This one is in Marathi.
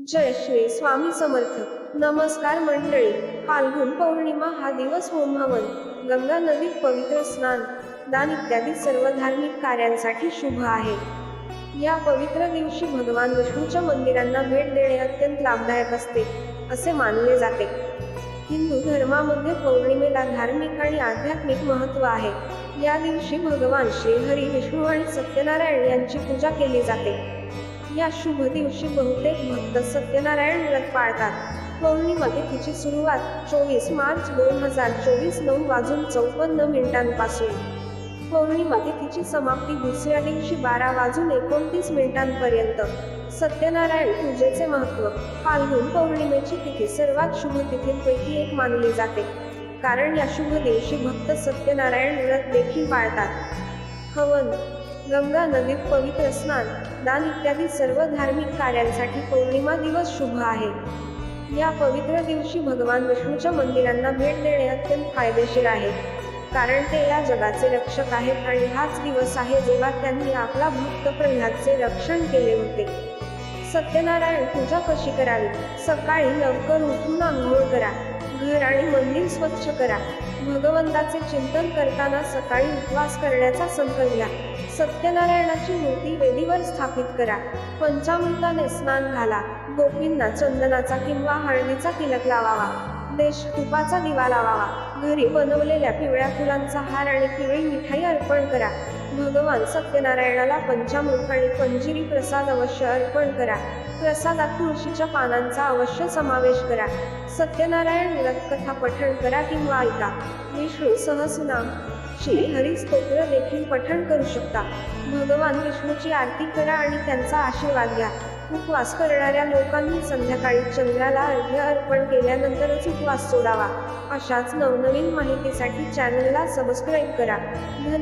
जय श्री स्वामी समर्थ. नमस्कार मंडळी. फाल्गुन पौर्णिमा हा दिवस होमहवन. गंगा नदीत पवित्र स्नान. दान इत्यादी सर्व धार्मिक कार्यांसाठी शुभ आहे. या पवित्र दिवशी भगवान विष्णूच्या मंदिरांना भेट देणे अत्यंत लाभदायक असते असे मानले जाते. हिंदू धर्मामध्ये पौर्णिमेला धार्मिक आणि आध्यात्मिक महत्त्व आहे. या दिवशी भगवान श्री हरी विष्णू आणि सत्यनारायण यांची पूजा केली जाते. या शुभ दिवशी बहुतेक भक्त सत्यनारायण व्रत पाळतात. पौर्णिमा तिथीची सुरुवात चोवीस मार्च दोन हजार चोवीस नऊ वाजून चौपन्न मिनिटांपासून. पौर्णिमा तिथीची समाप्ती दुसऱ्या दिवशी बारा वाजून एकोणतीस मिनिटांपर्यंत. सत्यनारायण पूजेचे महत्त्व. फाल्गुन पौर्णिमेची तिथी सर्वात शुभ तिथींपैकी एक मानली जाते. कारण या शुभ दिवशी भक्त सत्यनारायण व्रत देखील पाळतात. हवन. गंगा नदीत पवित्र स्नान दान इत्यादी सर्व धार्मिक कार्यांसाठी पौर्णिमा दिवस शुभ आहे. या पवित्र दिवशी भगवान विष्णूच्या मंदिरांना भेट देणे अत्यंत फायदेशीर आहे. कारण ते या जगाचे रक्षक आहेत आणि हाच दिवस आहे जेव्हा त्यांनी आपला भक्त प्रल्हादचे रक्षण केले होते. सत्यनारायण पूजा कशी करावी? सकाळी लवकर उठून आंघोळ करा. घर आणि मंदिर स्वच्छ करा. भगवंताचे चिंतन करताना सकाळी उपवास करण्याचा संकल्प घ्या. सत्यनारायणाची मूर्ती वेदीवर स्थापित करा. पंचामृताने स्नान घाला. गोपींना चंदनाचा किंवा हळदीचा तिलक लावावा. देश तुपाचा दिवा लावावा. घरी बनवलेल्या पिवळ्या फुलांचा हार आणि पिवळी मिठाई अर्पण करा. भगवान सत्यनारायणाला पंचामृत आणि पंजिरी प्रसाद अवश्य अर्पण करा. प्रसादात तुळशीच्या पानांचा अवश्य समावेश करा. सत्यनारायण व्रत कथा पठण करा किंवा ऐका. विष्णू सहस्रनाम श्री हरी स्तोत्र देखील पठण करू शकता. भगवान विष्णूची आरती करा आणि त्यांचा आशीर्वाद घ्या. उपवास करणाऱ्या लोकांनी संध्याकाळी चंद्राला अर्घ्य अर्पण केल्यानंतरच उपवास सोडावा. अशाच नवनवीन माहितीसाठी चॅनलला सबस्क्राईब करा. धन्यवाद.